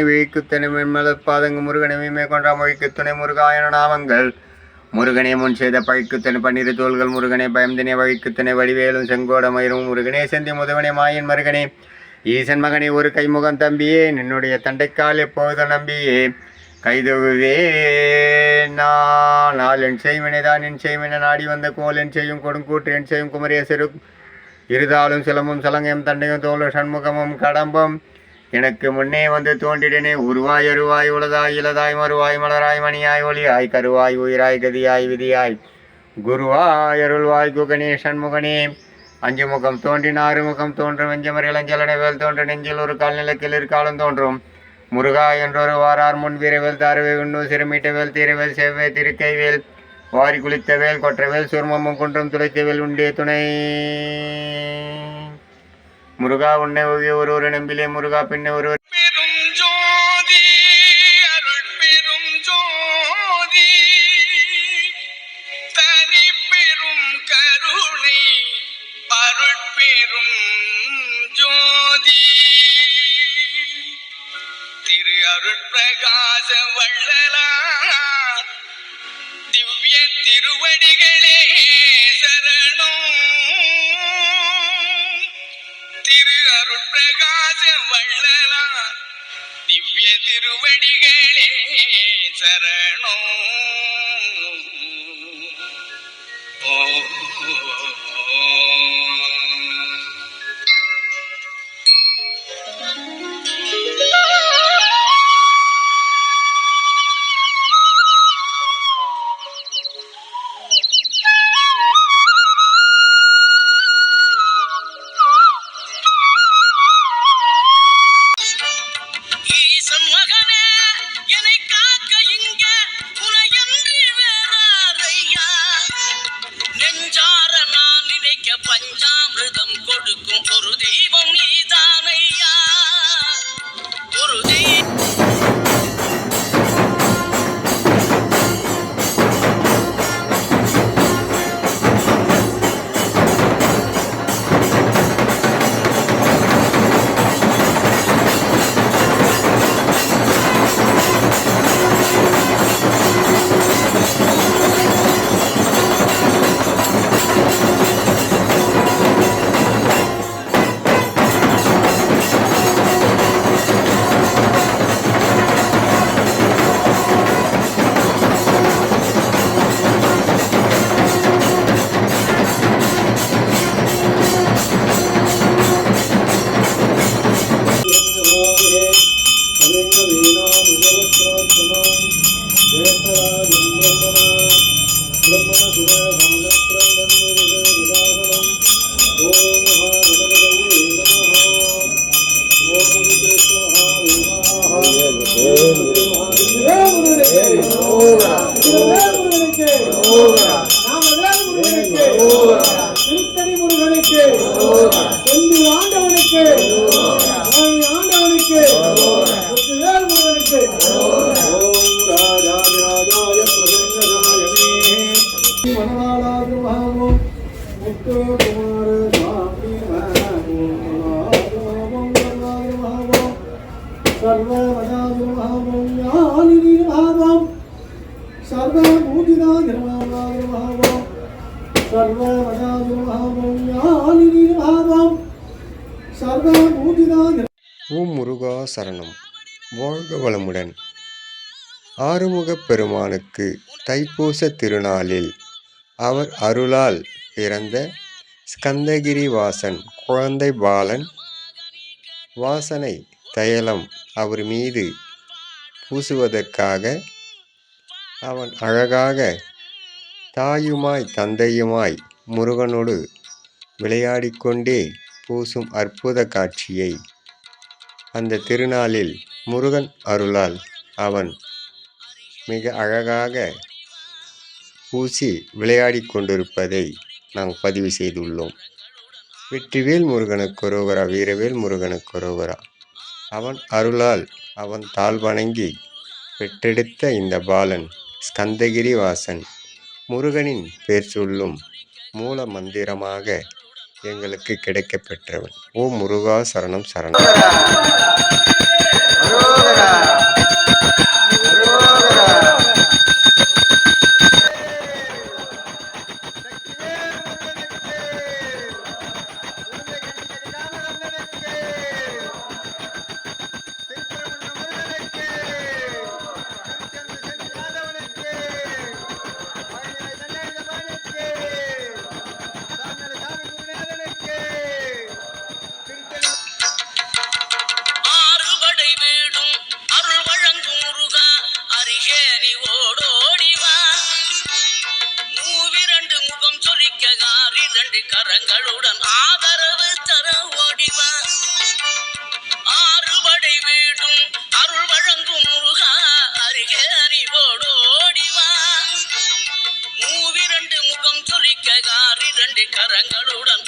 முருகனை விழிக்குத்தனை பாதங்கு முருகனை மேற்கொண்ட மொழிக்கு துணை முருகாயன நாமங்கள். முருகனே முன் செய்த பழிக்குத்தனை பன்னிரு தோள்கள் முருகனே பயம்தினை வழிக்குத்தனை வடிவேலும் செங்கோட மயிரும் முருகனே செந்தி முதுவனே மாயன் மருகனே. ஈசன் மகனே ஒரு கைமுகம் தம்பியே நின்னுடைய தண்டைக்கால் எப்போதும் நம்பியே? கைதொகுவே நாள் என் செய்வினைதான் என் செய்வினை நாடி வந்த கோல் என் செய்யும் கொடுங்கூற்று என் செய்யும் குமரேசரு. இருதாலும் சிலமும் சலங்கையும் தண்டையும் தோலும் சண்முகமும் கடம்பும் எனக்கு முன்னே வந்து தோன்றிடனே உருவாய் அருவாய் உளதாய் இளதாய் மறுவாய் மலராய் மணியாய் ஒளியாய் கருவாய் உயிராய் கதியாய் விதியாய். குருவாய் அருள்வாய் குகனே சண்முகனே அஞ்சு முகம் தோன்றின ஆறு முகம் தோன்றும் வெஞ்சமர் இளஞ்சலனை வேல் தோன்ற நெஞ்சில் ஒரு கால் நிலக்கில் இருக்காலும் தோன்றும். முருகா என்றொரு வாரார் முன் வீரவேல் தாரவே உண்ணு சிறுமீட்ட வேல் தீரவேல் செவ்வே திருக்கை வேல் வாரி குளித்த வேல் கொற்றவேல் சுர்மமும் குன்றும் துளைத்த வேல் உண்டே துணை. முருகா உன்னை ஒருவர் நம்பிலே முருகா பின்ன ஒருவர். பிரகாச வள்ள തിരുവടികളെ ശരണോ திருத்தணி முருகனுக்கு. செந்தி ஆண்டவனுக்கு. ஆண்டவனுக்கு. வேல் முருகனுக்கு. ஓம் ராஜாதிராஜாய முத்து குமார சர்வமதாது சர்வபூதிதா ஓம் முருகா சரணம். வாழ்க வளமுடன். ஆறுமுகப் பெருமானுக்கு தைப்பூச திருநாளில் அவர் அருளால் பிறந்த ஸ்கந்தகிரி வாசன் குழந்தை பாலன் வாசனை தைலம் அவர் மீது பூசுவதற்காக அவன் அழகாக தாயுமாய் தந்தையுமாய் முருகனோடு விளையாடிக்கொண்டே பூசும் அற்புத காட்சியை அந்த திருநாளில் முருகன் அருளால் அவன் மிக அழகாக பூசி விளையாடி கொண்டிருப்பதை நாங்கள் பதிவு செய்துள்ளோம். வெற்றிவேல் முருகனுக்கு ஒருவரா வீரவேல் முருகனுக்கு ஒருவரா? அவன் அருளால் அவன் தாழ் வணங்கி பெற்றெடுத்த இந்த பாலன் ஸ்கந்தகிரி வாசன் முருகனின் பேர் சொல்லும் மூல மந்திரமாக எங்களுக்கு கிடைக்கப்பெற்றவன். ஓ முருகா சரணம் சரணம். ஆறிரண்டு கரங்களுடன் ஆதரவு தர ஓடிவா ஆறுபடை வீடும் அருள் வழங்கும் முருகா அருகே அறிவோடு ஓடிவா மூவிரண்டு முகம் சொலிக்க ரெண்டு கரங்களுடன்